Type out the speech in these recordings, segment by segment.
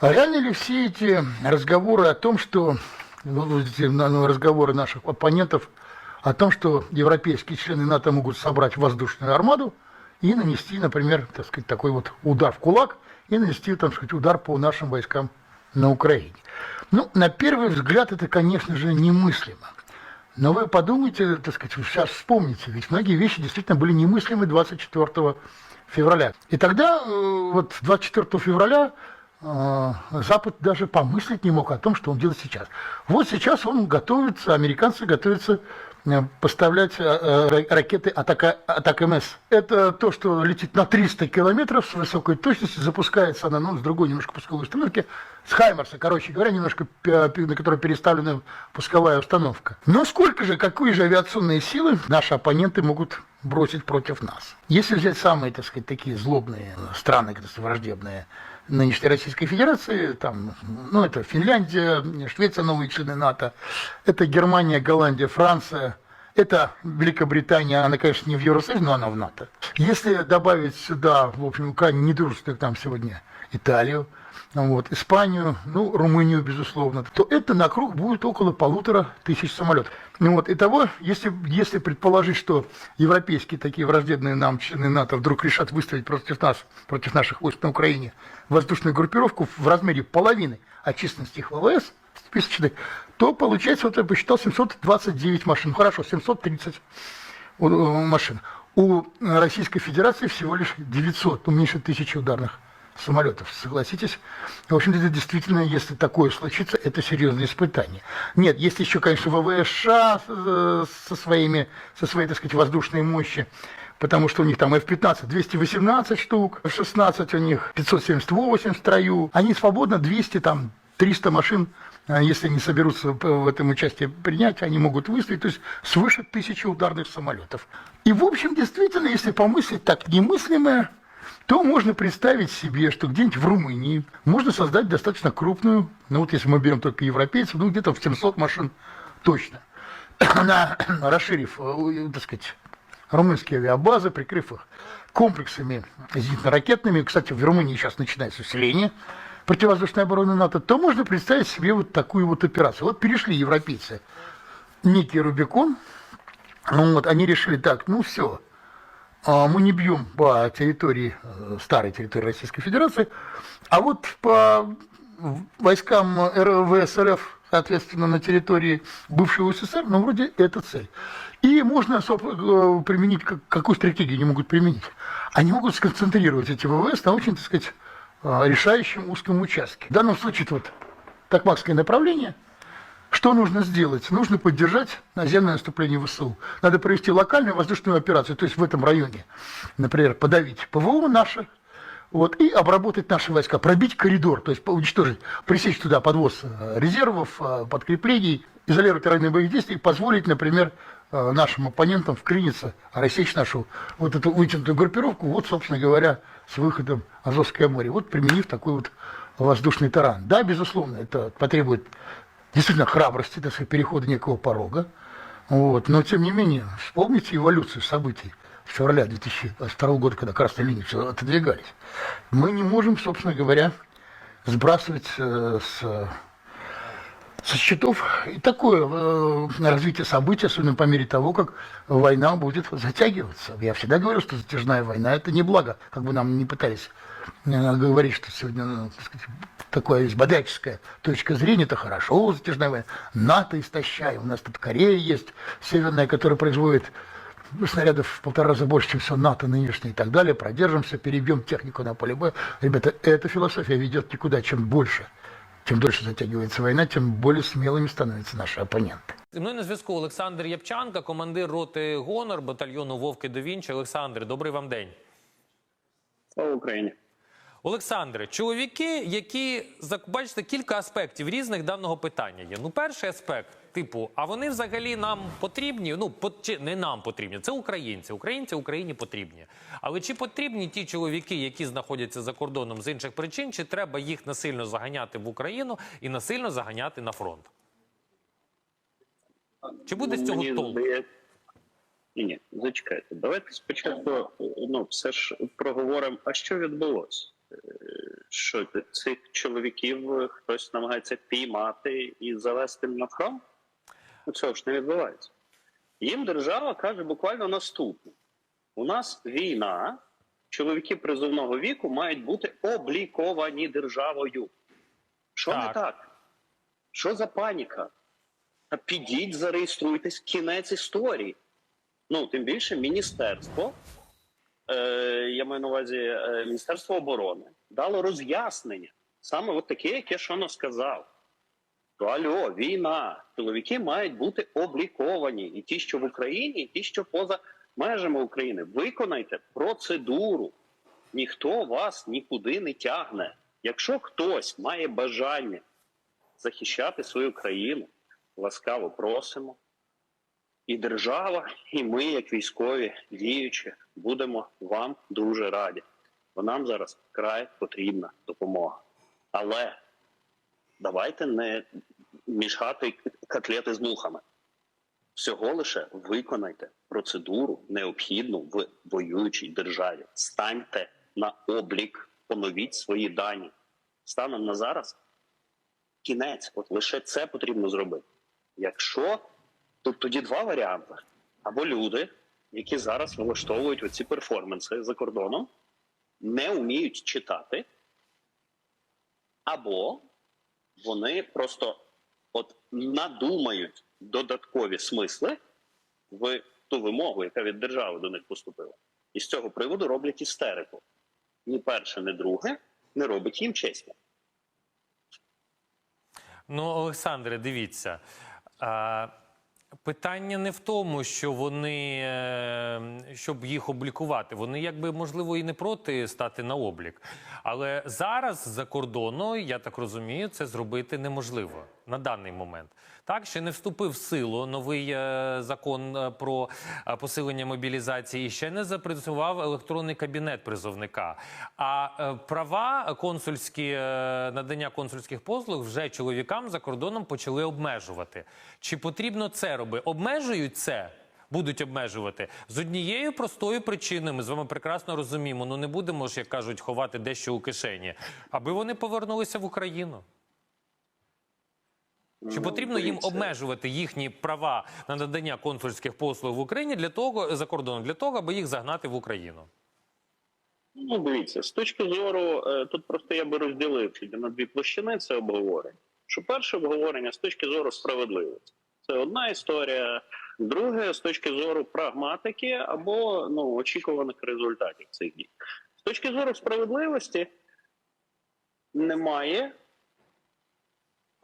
А реально ли все эти разговоры о том, что ну, ну, разговоры наших оппонентов о том, что европейские члены НАТО могут собрать воздушную армаду и нанести, например, так сказать, такой вот удар в кулак и нанести, так сказать, удар по нашим войскам на Украине. Ну, на первый взгляд это, конечно же, немыслимо. Но вы подумайте, так сказать, вы сейчас вспомните, ведь многие вещи действительно были немыслимы 24 февраля. И тогда, э, вот 24 февраля, Запад даже помыслить не мог о том, что он делает сейчас. Вот сейчас он готовится, американцы готовятся э, поставлять э, э, ракеты Атака, Атак МС. Это то, что летит на 300 километров с высокой точностью, запускается она ну, с другой немножко пусковой установки, с Хаймерса, короче говоря, немножко, на которой переставлена пусковая установка. Но сколько же, какие же авиационные силы наши оппоненты могут бросить против нас? Если взять самые, так сказать, такие злобные страны, враждебные нынешней Российской Федерации, там, ну, это Финляндия, Швеция, новые члены НАТО, это Германия, Голландия, Франция, это Великобритания, она, конечно, не в Евросоюзе, но она в НАТО. Если добавить сюда, в общем, крайне недружественных там сегодня Италию, вот, Испанию, ну, Румынию, безусловно, то это на круг будет около полутора тысяч самолетов. Ну, вот, итого, если, если предположить, что европейские такие враждебные нам члены НАТО вдруг решат выставить против нас, против наших войск на Украине, воздушную группировку в размере половины от численности их ВВС, списочной, то получается, вот я посчитал, 729 машин. Ну, хорошо, 730 у- у машин. У Российской Федерации всего лишь 900, ну, тысячи ударных самолетов, согласитесь? В общем-то, это действительно, если такое случится, это серьезное испытание. Нет, есть еще, конечно, ВВС США э, со, своими, со своей, так сказать, воздушной мощи, потому что у них там F-15 218 штук, F-16 у них 578 в строю, они свободно 200, там, 300 машин, а если они соберутся в этом участие принять, они могут выставить, то есть свыше тысячи ударных самолетов. И, в общем, действительно, если помыслить так немыслимое, то можно представить себе, что где-нибудь в Румынии можно создать достаточно крупную, ну вот если мы берем только европейцев, ну где-то в 700 машин точно, на, расширив, э, так сказать, румынские авиабазы, прикрыв их комплексами зенитно-ракетными, кстати, в Румынии сейчас начинается усиление противовоздушной обороны НАТО, то можно представить себе вот такую вот операцию. Вот перешли европейцы некий Рубикон, ну вот, они решили так, ну все, мы не бьем по территории, э, старой территории Российской Федерации, а вот по войскам РВС соответственно, на территории бывшего СССР, ну, вроде это цель. И можно э, применить, как- какую стратегию они могут применить? Они могут сконцентрировать эти ВВС на очень, так сказать, э, решающем узком участке. В данном случае вот Токмакское направление – что нужно сделать? Нужно поддержать наземное наступление ВСУ. Надо провести локальную воздушную операцию, то есть в этом районе, например, подавить ПВО наше, вот, и обработать наши войска, пробить коридор, то есть уничтожить, пресечь туда подвоз э, резервов, э, подкреплений, изолировать районы боевых действий и позволить, например, э, нашим оппонентам вклиниться, рассечь нашу вот эту вытянутую группировку, вот, собственно говоря, с выходом Азовское море, вот применив такой вот воздушный таран. Да, безусловно, это потребует действительно храбрости, так сказать, перехода некого порога. Вот. Но, тем не менее, вспомните эволюцию событий с февраля 2002 года, когда красные линии все отодвигались. Мы не можем, собственно говоря, сбрасывать э, с, со счетов и такое э, развитие событий, особенно по мере того, как война будет затягиваться. Я всегда говорю, что затяжная война – это не благо, как бы нам не пытались э, говорить, что сегодня, ну, так сказать, такое есть бодряческая точка зрения, это хорошо, затяжная война. НАТО истощаем. У нас тут Корея есть северная, которая производит снарядов в полтора раза больше, чем все НАТО нынешнее и так далее. Продержимся, перебьем технику на поле боя. Ребята, эта философия ведет никуда. Чем больше, чем дольше затягивается война, тем более смелыми становятся наши оппоненты. Зі мною на зв'язку Олександр Япчанка, командир роти Гонор батальйону Вовки до Вінчі. Олександр, добрий вам день. Слава Україні. Олександре, чоловіки, які бачите, кілька аспектів різних даного питання є. Ну, перший аспект, типу, а вони взагалі нам потрібні? Ну, по- чи не нам потрібні, це українці. Українці Україні потрібні. Але чи потрібні ті чоловіки, які знаходяться за кордоном з інших причин, чи треба їх насильно заганяти в Україну і насильно заганяти на фронт? Чи буде з цього Мені толку? здається- Ні, ні, зачекайте. Давайте спочатку ну, все ж проговоримо, а що відбулося? Е, Що цих чоловіків хтось намагається піймати і завести на фронт? Ну, цього ж не відбувається. Їм держава каже буквально наступне: у нас війна, чоловіки призовного віку мають бути обліковані державою. Що не Так. так? Що за паніка? Та підіть, зареєструйтесь, кінець історії. Ну, тим більше міністерство, е, я маю на увазі е, Міністерство оборони, дало роз'яснення. Саме от таке, як я щойно сказав. То альо, війна. Чоловіки мають бути обліковані. І ті, що в Україні, і ті, що поза межами України. Виконайте процедуру. Ніхто вас нікуди не тягне. Якщо хтось має бажання захищати свою країну, ласкаво просимо. І держава, і ми, як військові, діючі, будемо вам дуже раді. Бо нам зараз край потрібна допомога. Але давайте не мішати котлети з мухами. Всього лише виконайте процедуру необхідну в воюючій державі. Станьте на облік, поновіть свої дані. Станом на зараз кінець, от лише це потрібно зробити. Якщо тут тоді два варіанти: або люди, які зараз влаштовують оці перформанси за кордоном, не вміють читати, або вони просто от надумають додаткові смисли в ту вимогу, яка від держави до них поступила. І з цього приводу роблять істерику. Ні перше, ні друге не робить їм честі. Ну, Олександре, дивіться. А, питання не в тому, що вони, е, щоб їх облікувати, вони якби можливо і не проти стати на облік. Але зараз за кордону, я так розумію, це зробити неможливо на даний момент. Так, ще не вступив в силу новий е, закон е, про е, посилення мобілізації, і ще не запрацював електронний кабінет призовника. А права консульські надання консульських послуг вже чоловікам за кордоном почали обмежувати. Чи потрібно це робити? Обмежують це? Будуть обмежувати з однією простою причиною. Ми з вами прекрасно розуміємо. Ну не будемо ж, як кажуть, ховати дещо у кишені, аби вони повернулися в Україну. Чи потрібно їм обмежувати їхні права на надання консульських послуг в Україні для того за кордоном, для того, аби їх загнати в Україну? Ну, дивіться, з точки зору, е, тут просто я би розділив на дві площини це обговорення. Що перше обговорення з точки зору справедливості. Це одна історія. Друге, з точки зору прагматики або ну, очікуваних результатів цих дій. З точки зору справедливості немає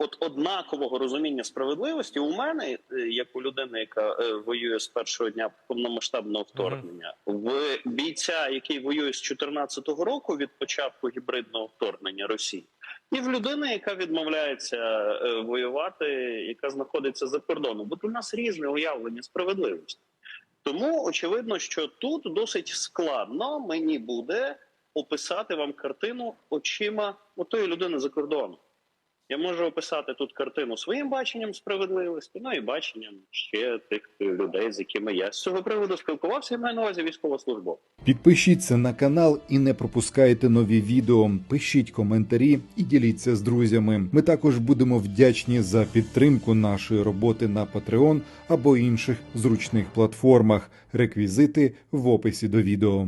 от однакового розуміння справедливості у мене, е, як у людини, яка е, воює з першого дня повномасштабного вторгнення, в бійця, який воює з 2014 року від початку гібридного вторгнення Росії, і в людини, яка відмовляється е, воювати, яка знаходиться за кордоном. Бо у нас різне уявлення справедливості. Тому очевидно, що тут досить складно мені буде описати вам картину очима отої людини за кордоном. Я можу описати тут картину своїм баченням справедливості, ну і баченням ще тих людей, з якими я з цього приводу спілкувався, і маю на увазі військовослужбовців. Підпишіться на канал і не пропускайте нові відео. Пишіть коментарі і діліться з друзями. Ми також будемо вдячні за підтримку нашої роботи на Patreon або інших зручних платформах. Реквізити в описі до відео.